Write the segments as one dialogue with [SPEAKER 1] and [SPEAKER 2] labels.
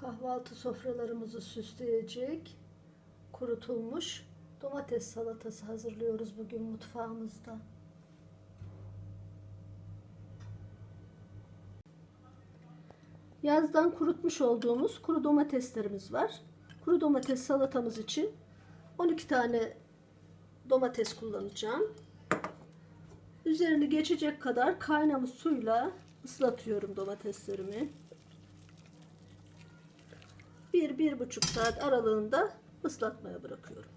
[SPEAKER 1] Kahvaltı sofralarımızı süsleyecek kurutulmuş domates salatası hazırlıyoruz bugün mutfağımızda. Yazdan kurutmuş olduğumuz kuru domateslerimiz var. Kuru domates salatamız için 12 tane domates kullanacağım. Üzerini geçecek kadar kaynamış suyla ıslatıyorum domateslerimi. 1-1,5 saat aralığında ıslatmaya bırakıyorum.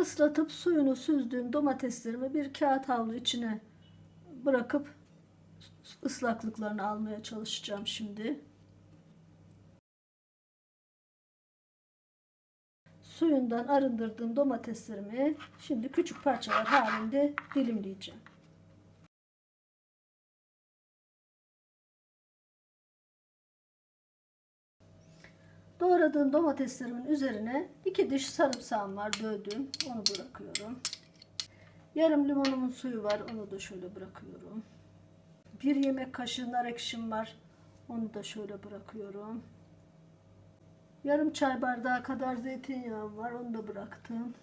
[SPEAKER 1] Islatıp suyunu süzdüğüm domateslerimi bir kağıt havlu içine bırakıp ıslaklıklarını almaya çalışacağım şimdi. Suyundan arındırdığım domateslerimi şimdi küçük parçalar halinde dilimleyeceğim. Doğradığım domateslerimin üzerine iki diş sarımsağım var dövdüğüm. Onu bırakıyorum. Yarım limonumun suyu var. Onu da şöyle bırakıyorum. Bir yemek kaşığı nar ekşim var. Onu da şöyle bırakıyorum. Yarım çay bardağı kadar zeytinyağım var. Onu da bıraktım.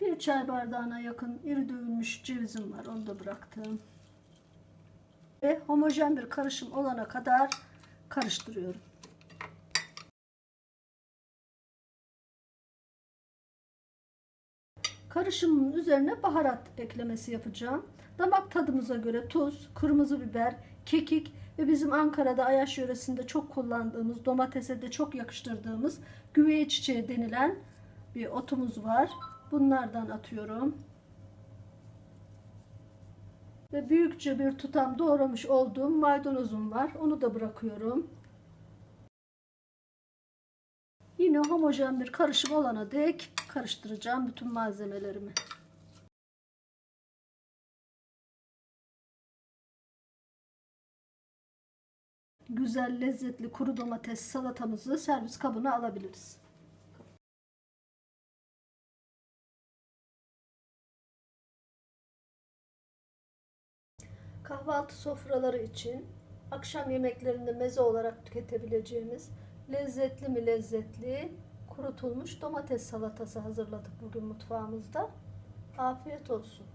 [SPEAKER 1] Bir çay bardağına yakın iri dövülmüş cevizim var. Onu da bıraktım. Ve homojen bir karışım olana kadar karıştırıyorum. Karışımın üzerine baharat eklemesi yapacağım. Damak tadımıza göre tuz, kırmızı biber, kekik ve bizim Ankara'da Ayaş yöresinde çok kullandığımız, domatese de çok yakıştırdığımız güveye çiçeği denilen bir otumuz var. Bunlardan atıyorum. Ve büyükçe bir tutam doğramış olduğum maydanozum var. Onu da bırakıyorum. Yine homojen bir karışım olana dek karıştıracağım bütün malzemelerimi. Güzel lezzetli kuru domates salatamızı servis kabına alabiliriz. Kahvaltı sofraları için akşam yemeklerinde meze olarak tüketebileceğimiz lezzetli mi lezzetli kurutulmuş domates salatası hazırladık bugün mutfağımızda. Afiyet olsun.